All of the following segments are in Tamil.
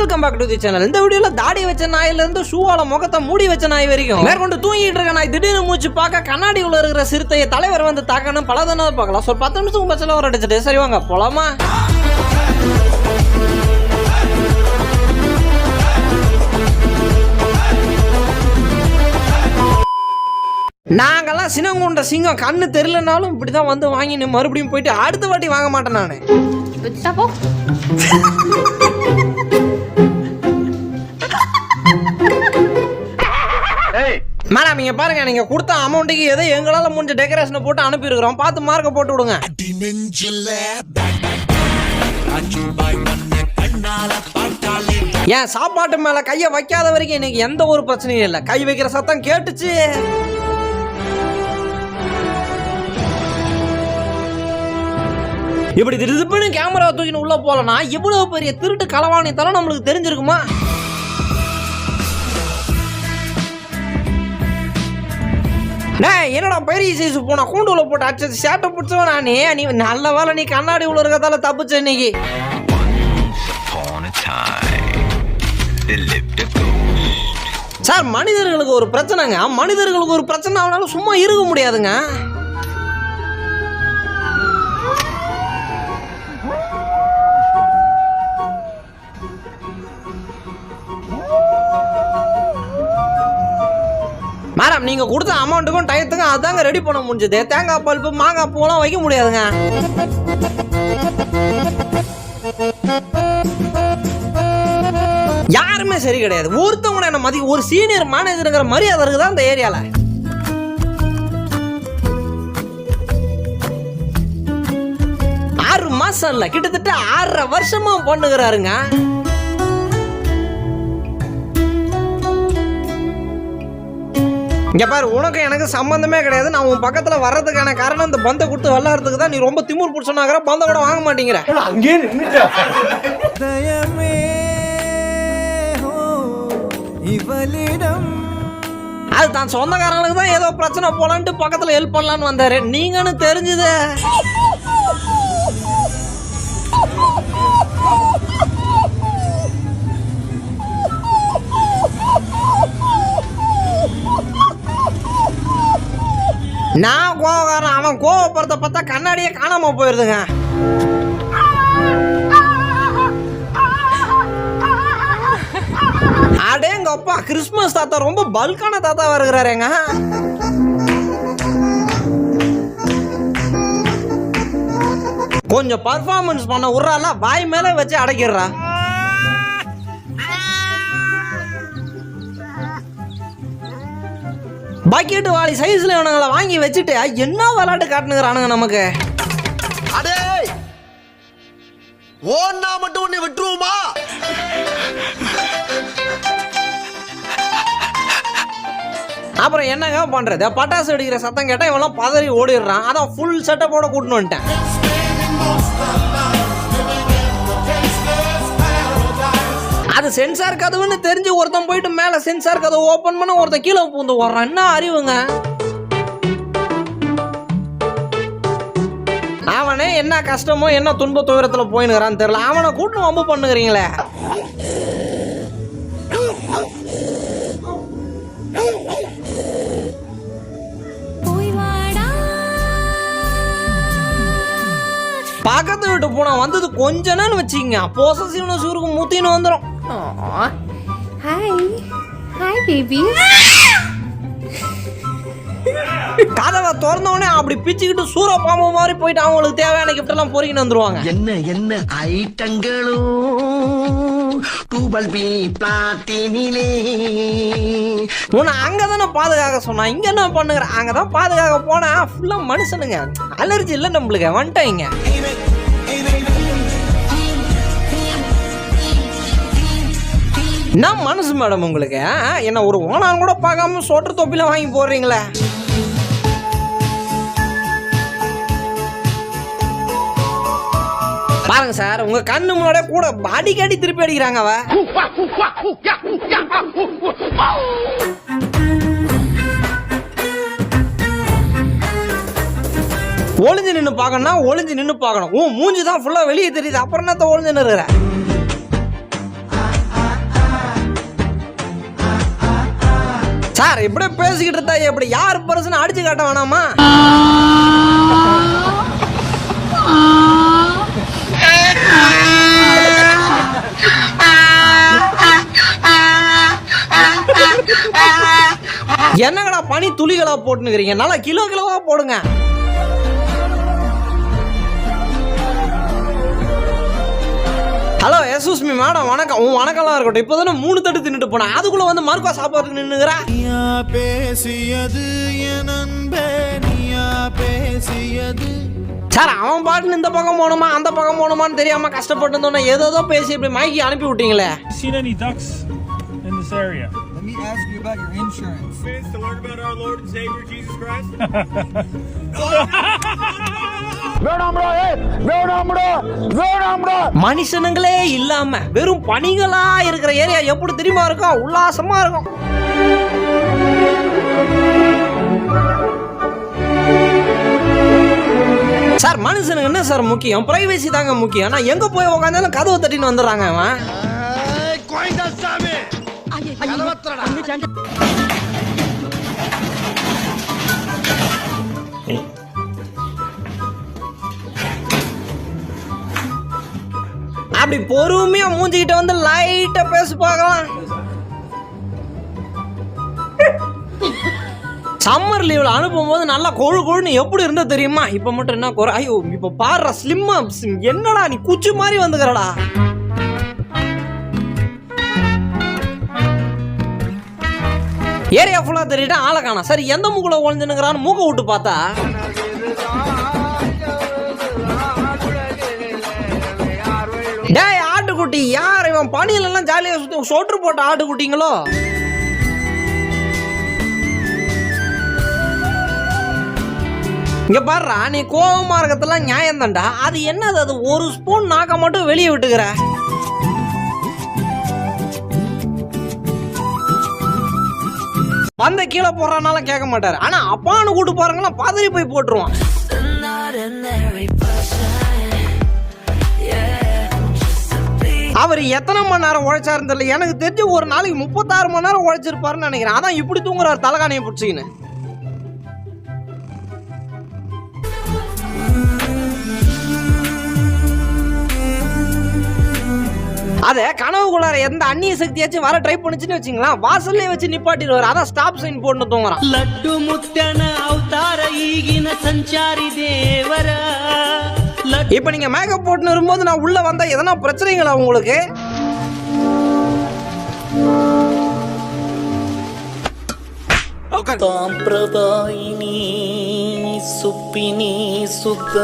Welcome back to the channel இந்த வீடியோல தாடி வச்ச நாயில இருந்து ஷூவால முகத்தை மூடி வச்ச நாய் வரைக்கும். மேற்கொண்டு தூங்கிட்டு இருக்க நாய் திடீர்னு மூச்சு பார்க்க கண்ணாடி உள்ள இருக்கிற சிறுத்தையை தலைவர் வந்து தாக்கணும். பல தானே பார்க்கலாம். ஸோ பத்து நிமிஷம் பச்சல ஒரு அடிச்சுட்டு சரி வாங்க போலாமா? நாங்கெல்லாம் சினங்குண்ட சிங்கம். கண்ணு தெரியலனாலும் இப்படிதான் வந்து வாங்கி மறுபடியும் போயிட்டு அடுத்த வாட்டி வாங்க மாட்டேன் நான். மேடம் நீங்க பாருங்க நீங்க கொடுத்த அமௌண்ட்டுக்கு ஏதோ எங்களால முடிஞ்ச டெக்கரேஷனை போட்டு அனுப்பியிருக்கிறோம். பார்த்து மார்க்கை போட்டு விடுங்க. ஏன் சாப்பாட்டு மேல கைய வைக்காத வரைக்கும் எனக்கு எந்த ஒரு பிரச்சனையும் இல்லை. கை வைக்கிற சத்தம் கேட்டுச்சு. இப்படி திருப்புன்னு கேமரா தூக்கின்னு உள்ள போலனா இவ்வளவு பெரிய திருட்டு களவாணி தரம் நம்மளுக்கு தெரிஞ்சிருக்குமா? டேய் என்னடா பெரிய சைஸ் போனா? கூண்டுல போட்டு அச்சு சேட்டை பிடிச்சவன் நானே நீ நல்ல வேலை நீ கண்ணாடி உள்ள இருக்கதால தப்பிச்ச இன்னைக்கு. சார் மனிதர்களுக்கு ஒரு பிரச்சனைங்க. மனிதர்களுக்கு ஒரு பிரச்சனை அவனால சும்மா இருக்க முடியாதுங்க. மேடம் நீங்க கொடுத்த அமௌண்ட்டுக்கும் டயத்துக்கும் அதாங்க ரெடி பண்ண முடிஞ்சது. தேங்காய் பல்ப்பு மாங்காய் பூலாம் வைக்க முடியாதுங்க. யாருமே சரி கிடையாது. ஒருத்தவங்க என்ன மதி ஒரு சீனியர் மேனேஜருங்கிற மரியாதை இருக்குதா அந்த ஏரியால? ஆறு மாசம் இல்ல கிட்டத்தட்ட ஆறரை வருஷமா பண்ணுகிறாருங்க. இங்க பாரு உனக்கு எனக்கு சம்பந்தமே கிடையாது. நான் உன் பக்கத்துல வர்றதுக்கான காரணம் இந்த பந்தை கொடுத்து விளாடுறதுக்கு தான் நீ ரொம்ப திமிர் பிடிச்சனாகிற பந்தை கூட வாங்க மாட்டேங்கிற. தயமே ஹோ இவளிடம். அது தான் சொந்தக்காரங்களுக்கு தான் ஏதோ பிரச்சனை போலான்ட்டு பக்கத்துல ஹெல்ப் பண்ணலான்னு வந்தாரு. நீங்கன்னு தெரிஞ்சுது. நான் கோவக்காரன் அவன் கோவப்படுறத பார்த்தா கண்ணாடியே காணாம போயிருதுங்க. அடேங்கப்பா கிறிஸ்மஸ் தாத்தா ரொம்ப பல்கான தாத்தா வருகிறாரேங்க கொஞ்சம் பர்ஃபார்மன்ஸ் பண்ண விட்றால வாய் மேலே வச்சு அடைக்கிறா. பக்கெட்டு வாளி சைஸ்ல இவனுங்களை வாங்கி வச்சுட்டு என்ன விளையாட்டு காட்டுனுங்கிறானுங்க நமக்கு. அடே! ஓன்னா மட்டும் உன்னை விட்டுருவோமா? அப்புறம் என்னங்க பண்றது? பட்டாசு வெடிக்கிற சத்தம் கேட்டா இவெல்லாம் பதறி ஓடிடுறான். அதான் ஃபுல் செட்டப்போட கூட்டின்னு வந்துட்டேன். அது சென்சார் கதவுன்னு தெரிஞ்சு ஒருத்தன் போயிட்டு மேல சென்சார் கதவு ஓபன் பண்ண ஒருத்தன் கீழே பூந்து வர்றான் என்ன அறிவுங்க? அவனே என்ன கஷ்டமோ என்ன துன்ப துயரத்துல போயினுக்கிறான்னு தெரியல. அவனை கூட்டு வம்பு பண்ணுகிறீங்களே. பக்கத்து வீட்டு பூனை வந்தது கொஞ்ச நேரம் வச்சுக்கங்க. பொசசிவ்னஸ் இருக்கு முத்தின்னு வந்துடும் ஹாய் ஹாய் பேபி கதவை திறந்தவொடனே அப்படி பிச்சுக்கிட்டு சூற பாம்பு மாதிரி போயிட்டு அவங்களுக்கு தேவையான gift எல்லாம் பொறுக்கிட்டு வந்துருவாங்க. என்ன என்ன ஐட்டங்களும் டூபல் பி பிளாட்டினிலே உன்னை அங்கே தானே பாதுகாக்க சொன்னா இங்க என்ன பண்ணுங்கிற அங்கே தான் பாதுகாக்க போனா ஃபுல்லா மனுஷனுங்க. அலர்ஜி இல்லை நம்மளுக்கு வந்துட்டாங்க. என்ன மனசு மேடம் உங்களுக்கு என்ன ஒரு ஓனான் கூட பார்க்காம சோற்று தொப்பில வாங்கி போடுறீங்களே? பாருங்க சார் உங்க கண்ணு முன்னாடியே கூட அடிக்கடி திருப்பி அடிக்கிறாங்க அவ. ஒளிஞ்சு நின்று பார்க்கணும்னா ஒளிஞ்சு நின்று பார்க்கணும். உன் மூஞ்சி தான் ஃபுல்லாக வெளியே தெரியுது. அப்புறம் என்னத்த ஒளிஞ்சு நிறுற சார் இப்படி பேசிக்கிட்டு இருந்தா எப்படி? யார் பர்சன் அடிச்சு காட்ட வேணாமா? என்னங்கடா பனி துளிகளா போட்டுனுக்கிறீங்க? நல்லா கிலோ கிலோவா போடுங்க. ஹலோ எஸ்யூஸ் மீ மேடம் வணக்கம் உன் வணக்கம்லாம் இருக்கட்டும் இப்போ தானே மூணு தட்டு தின்னுட்டு போனேன் அதுக்குள்ள வந்து மறுக்கா சாப்பாடு நின்னுகிறா நீயா பேசியது என் அன்பே நீயா பேசியது சார் அவன் பாட்டுன்னு இந்த பக்கம் போகணுமா அந்த பக்கம் போகணுமான்னு தெரியாம கஷ்டப்பட்டு இருந்தோன்னா ஏதோ ஏதோ பேசி இப்படி மைக்கி அனுப்பி விட்டீங்களே seen any ducks in this area? Let me ask you about your insurance. to learn about our Lord and Savior Jesus Christ? மனுஷனுங்களே இல்லாம வெறும் பனிகளா இருக்கிற ஏரியா எப்படி தெரியுமா இருக்கும்? உல்லாசமா இருக்கும். சார் மனுஷனுக்கு என்ன சார் முக்கியம்? பிரைவசி தாங்க முக்கியம். நான் எங்க போய் உட்காந்தாலும் கதவை தட்டின்னு வந்துடுறாங்க அவன் அப்படி பொறுமையா மூஞ்சிக்கிட்ட வந்து லைட்டா பேசி பார்க்கலாம். சம்மர் லீவ்ல அனுப்பும்போது நல்லா கொழு கொழுன்னு எப்படி இருந்தா தெரியுமா? இப்ப மட்டும் என்ன குறை? ஐயோ இப்ப பாடுற ஸ்லிம்மா என்னடா நீ குச்சி மாதிரி வந்துக்கிறடா? ஏரியா ஃபுல்லாக தெரியிட்டா ஆளை காணா சரி எந்த மூக்குல ஒழிஞ்சுனுங்கிறான்னு மூக்கை விட்டு பார்த்தா? ஆட்டுக்குட்டி யார் இவன் பனியில எல்லாம் ஜாலியா சுத்தி போட்ட ஆட்டுக்குட்டிங்களோ இங்க பாடுறா நீ கோபமா இருக்கிறதுலாம் நியாயம் தான்டா அது என்னது அது? ஒரு ஸ்பூன் நாக்க மட்டும் வெளியே விட்டுக்கிற? வந்த கீழே போடுறனால கேட்க மாட்டாரு. ஆனா அப்பான்னு கூட்டு போறாங்களா பதறி போய் போட்டுருவான். அவர் எத்தனை மணி நேரம் உழைச்சாருன்னு தெரியல. எனக்கு தெரிஞ்சு ஒரு நாளைக்கு முப்பத்தாறு மணி நேரம் உழைச்சிருப்பாருன்னு நினைக்கிறேன். அதான் இப்படி தூங்குறாரு தலைகாணியை பிடிச்சிக்கின்னு. அதை கனவுக்குள்ளார எந்த அந்நிய சக்தியாச்சும் வர ட்ரை பண்ணுச்சுன்னு வச்சுங்களா வாசல்லே வச்சு நிப்பாட்டிடுவார். அதான் ஸ்டாப் சைன் போட்டு தூங்குறான். லட்டு முத்தன அவதார ஈகின சஞ்சாரி தேவரா. இப்ப நீங்க மேக போட்டுன்னு வரும்போது நான் உள்ளே வந்தால் எதனா பிரச்சனைங்களா உங்களுக்கு? சுப்பினி சுத்த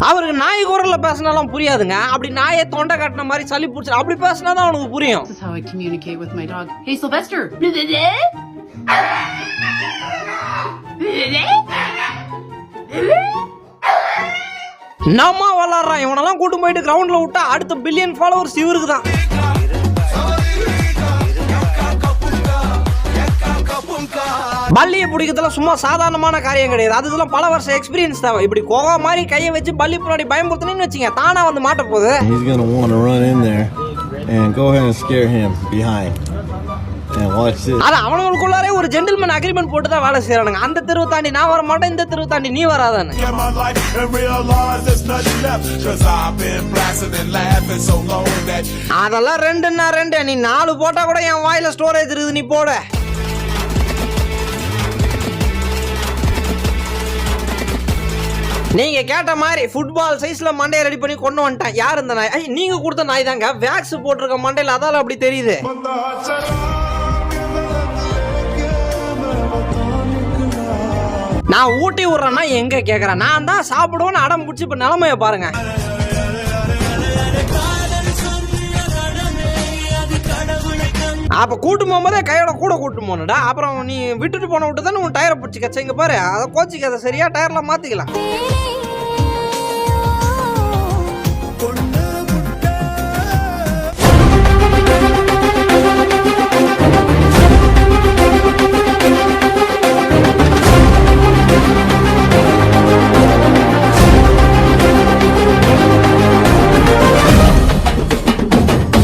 அவருக்கு நாய் குரல்ல பேசினாலும் புரியாதுங்க. அப்படி நாயை தொண்டை கட்டின மாதிரி சளி பிடிச்சி அப்படி பேசினா தான் அவனுக்கு புரியும். This நம்ம விளாட்றான் இவனெல்லாம் கூட்டு போயிட்டு கிரவுண்ட்ல விட்டா அடுத்த பில்லியன் ஃபாலோவர்ஸ் இவருக்கு தான் பள்ளியை பிடிக்கிறதுல சும்மா சாதாரணமான காரியம் கிடையாது. அதுக்கெல்லாம் பல வருஷம் எக்ஸ்பீரியன்ஸ் தேவை இப்படி கோவா மாதிரி கையை வச்சு பள்ளி பின்னாடி பயமுறுத்தினு வச்சுங்க தானா வந்து மாட்ட போகுது And go ahead and scare him behind. And watch this. அது அவனுங்களுக்குள்ளாரே ஒரு ஜென்டில்மேன் அக்ரிமெண்ட் போட்டு தான் வேலை செய்யறானுங்க அந்த தெருவு தாண்டி நான் வர மாட்டேன் இந்த தெருவு தாண்டி நீ that அதெல்லாம் ரெண்டுன்னா ரெண்டு நீ நாலு போட்டா கூட என் வாயில ஸ்டோரேஜ் இருக்குது நீ போட நீங்க கேட்ட மாதிரி ஃபுட்பால் சைஸ்ல மண்டையை ரெடி பண்ணி கொண்டு வந்துட்டேன். யார் இந்த நாய்? நீங்க கொடுத்த நாய் தாங்க. வேக்ஸ் போட்டிருக்க மண்டையில் அதால அப்படி தெரியுது. நான் ஊட்டி விடுறேன்னா எங்க கேக்குறேன்? நான் தான் சாப்பிடுவோன்னு அடம் பிடிச்சி இப்ப நிலைமைய பாருங்க. அப்ப கூட்டு போகும்போதே கையோட கூட கூட்டு போகணுடா அப்புறம் நீ விட்டுட்டு போன விட்டு தானே உன் டயரை பிடிச்சி கச்ச. இங்க பாரு அதை கோச்சிக்காத சரியா டயர்ல மாத்திக்கலாம்.